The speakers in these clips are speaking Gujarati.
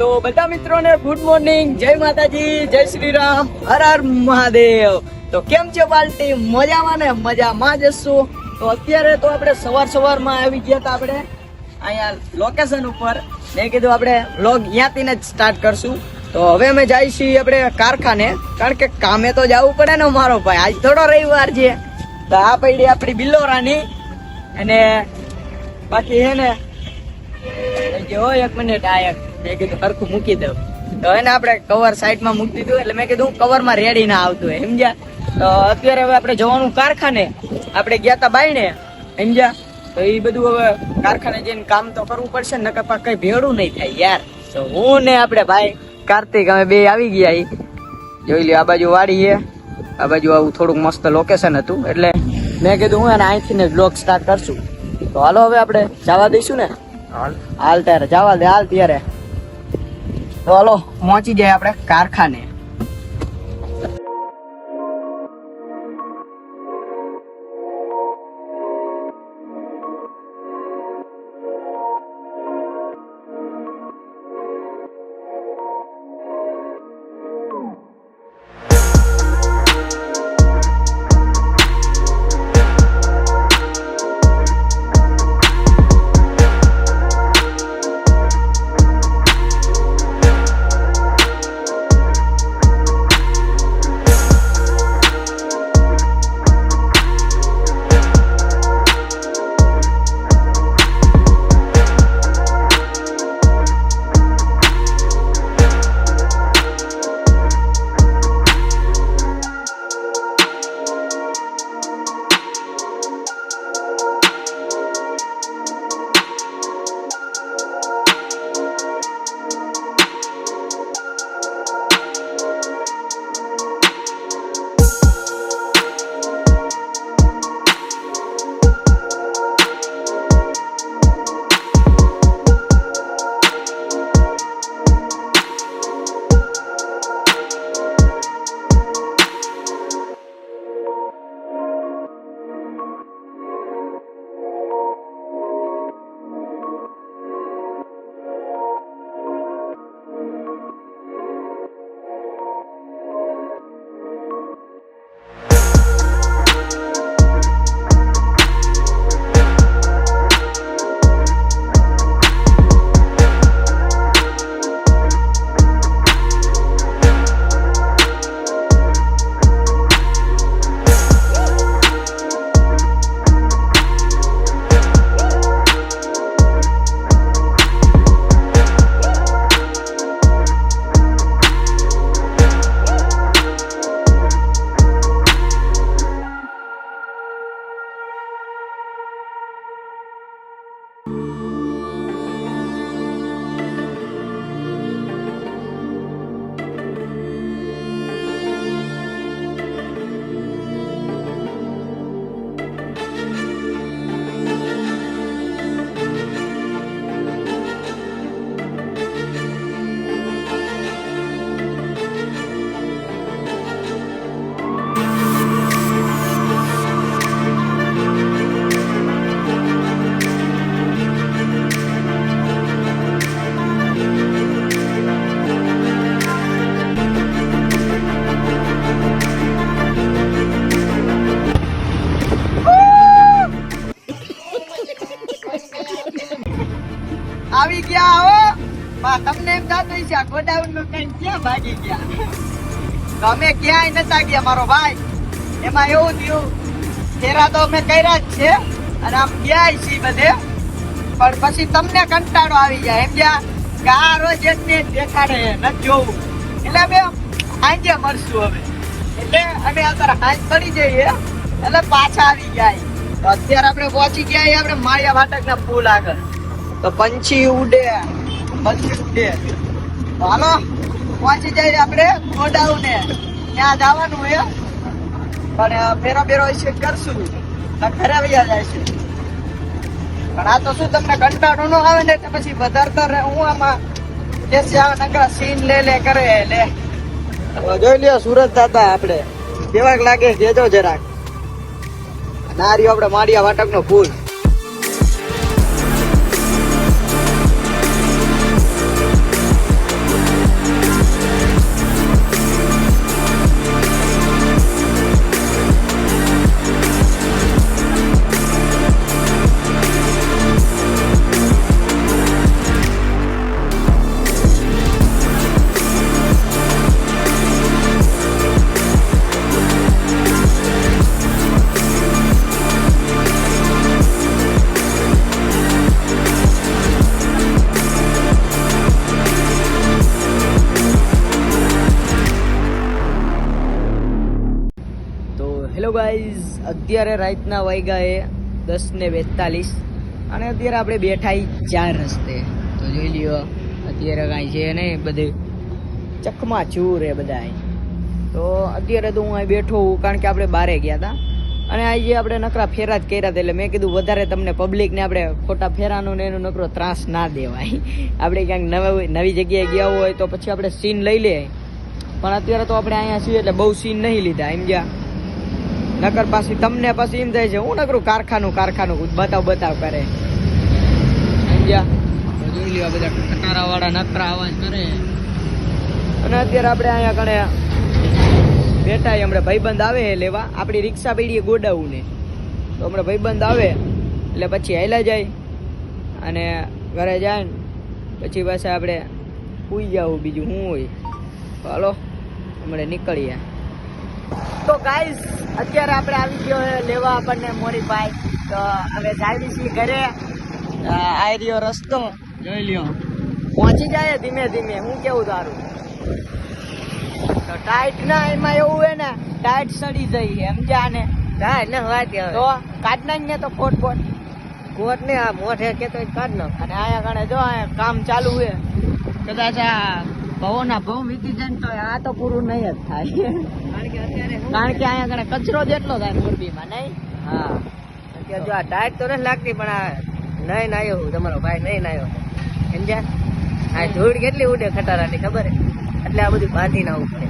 તો બધા મિત્રોને ગુડ મોર્નિંગ જય માતાજી, જય શ્રી રામ હર હર મહાદેવ. તો કેમ છે બાલટી મજામાં ને? મજામાં જ હશું તો અત્યારે તો આપણે સવાર સવારમાં આવી ગયા હતા આપણે. અહીંયા લોકેશન ઉપર. મેં કીધું આપણે વ્લોગ ત્યાંથી જ સ્ટાર્ટ કરશું. તો હવે અમે જઈ છીએ આપણે કારખાને. કારણ કે કામે તો જવું પડે ને મારો ભાઈ. આજ થોડો રવિવાર છે. તો આ પડી આપણી બિલોરાની અને બાકી હે ને જો એક મિનિટ આ એક. મેં કીધું હરખું મૂકી દઉં. તો એને આપણે કવર સાઈડમાં મૂકી દીધું એટલે મેં કીધું કવરમાં રેડી ના આવતું હોય સમજ્યા? તો અત્યારે હવે આપણે જવાનું કારખાને. આપણે ગયા તા બાઈને સમજ્યા? તો એ બધું હવે કારખાને જઈને કામ તો કરવું પડશે ને નકર પણ કઈ ભેળું નહીં થાય યાર. તો હું ને આપણે ભાઈ કાર્તિક અમે બે આવી ગયા એ જોઈ લ્યો આ બાજુ વાડી છે આ બાજુ આવું થોડુંક મસ્ત લોકેશન હતું એટલે મેં કીધું હું એને અહીંથી ને બ્લોગ સ્ટાર્ટ કરશું. તો હાલો હવે આપણે જવા દઈશું ને? હાલ ત્યારે જવા દે હાલ ત્યારે. તો હાલો પહોંચી જાય આપણે કારખાને. તમને એમ થતું છે ગોડાઉનનું કઈ ક્યાં ભાગી ગયા? અમે ક્યાંય નતા ગયા, મારો ભાઈ. એમાં એવું થયું ફેરા તો અમે કર્યા જ છે, અને આમ ગયા છીએ બધે. પણ પછી તમને કંટાળો આવી જાય, એમ જ્યાં કે રોજ એકને દેખાડે, નથી જોવું. એટલે અમે સાંજે મળશું હવે. એટલે અમે અત્યારે સાંજ પડી જઈએ, એટલે પાછા આવી જાય. અત્યારે આપણે પહોંચી ગયા આપણે માળિયા વાટકના પુલ આગળ. તો પંછી ઉડે. હાલો, પહોંચી જાય આપણે ગોડાઉને. ત્યાં જવાનું છે. પણ ફેરો ફેરો છે, કરશું. ઘરે વૈયા જાય છે. પણ આ તો શું તમને કંટાળો ન આવે ને પછી વધારતા રહે. હું આમાં કેસી આવે નકરા સીન લે લે કરે, લે. જોઈ લ્યો, સુરત દાદા આપણે. કેવાક લાગે, કેજો જરાક. નારીઓ આપણે માળિયા વાટક નો ફૂલ. અત્યારે રાતના વાગ્યા એ દસ ને બેતાલીસ. અને અત્યારે આપણે બેઠા ચાર રસ્તે. તો જોઈ લ્યો, અત્યારે કાંઈ છે નહીં બધે. ચકમા ચૂર એ બધા તો અત્યારે તો હું અહીં બેઠો હું, કારણ કે આપણે બારે ગયા હતા અને આજે આપણે નકરા ફેરા જ કર્યા હતા એટલે મેં કીધું વધારે તમને પબ્લિકને આપણે ખોટા ફેરાનો ને એનો નકરો ત્રાસ ના દેવાય. આપણે ક્યાંક નવી નવી જગ્યાએ ગયા હોય તો પછી આપણે સીન લઈ લે. પણ અત્યારે તો આપણે અહીંયા છીએ એટલે બહુ સીન નહીં લીધા, એમ જ્યાં. નકર પાછી તમને પછી એમ થાય છે હું નકરું કારખાનું કારખાનું બતાવ બતાવ કરે. સમજ્યા? જોઈ લ્યો બધા કટારા વાળા નકરા અવાજ કરે. અને અત્યારે આપણે અહીંયા કણે બેઠા હમણાં ભાઈબંધ આવે લેવા. આપણી રિક્ષા પડી ગોડાઉં ને તો હમણાં ભાઈબંધ આવે એટલે પછી હાલ્યા જાય. અને ઘરે જાય ને પછી પાછા આપણે પૂઈ જાવું બીજું શું હોય. હાલો હમણાં નીકળીએ. તો ગાઈસ અત્યારે આપણે આવી ગયો છે લેવા આપણને મોરીભાઈ તો હવે જાવી છીએ ઘરે. આ આ રહ્યો રસ્તો. જોઈ લ્યો. પહોંચી જાય ધીમે ધીમે. હું કેવું તારું તો ટાઈટ ના એમાં એવું હોય ને ટાઈટ સડી જઈ એમ જાને. હા ને વાત તો કાઢ નાખ ને તો ફોટ ફોટ. કોટ ને આ મોઢે કેતો કાઢ નાખ. અને આયા કારણે જો અહીંયા કામ ચાલુ હે. કદાચ આ ભવોના ભવ વીતી જાય ને તો આ તો પૂરું નહીં જ થાય. કારણ કે અત્યારે હું- કારણ કે અહીંયા આગળ કચરો જેટલો થાય મોરબીમાં નહીં? હા. કે જો આ ટાઈટ તો નથી લાગતી પણ આ નહીં નાયો હું તમારો ભાઈ નહીં નાયો સમજ્યા? આ ધૂળ કેટલી ઉડે ખટારાની ખબર? એટલે આ બધું બાંધી ના પડે.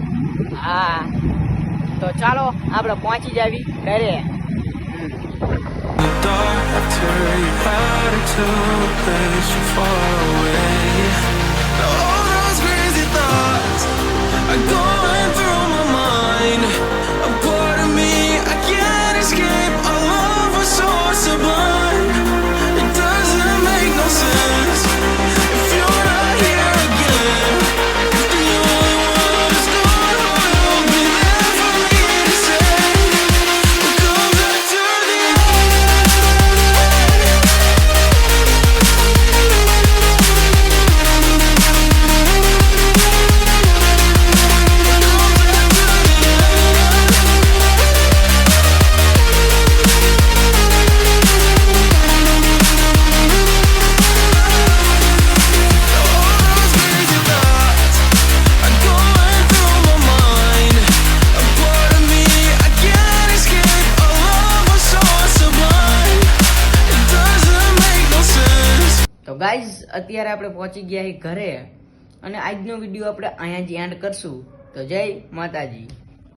હા. તો ચાલો આપણે પહોંચી જાવી ઘરે. The dark you had to a place far away. Guys, અત્યારે આપણે પહોંચી ગયા છીએ ઘરે. અને આજનો વીડિયો આપણે અહીંયા જ એન્ડ કરશું. તો જય માતાજી.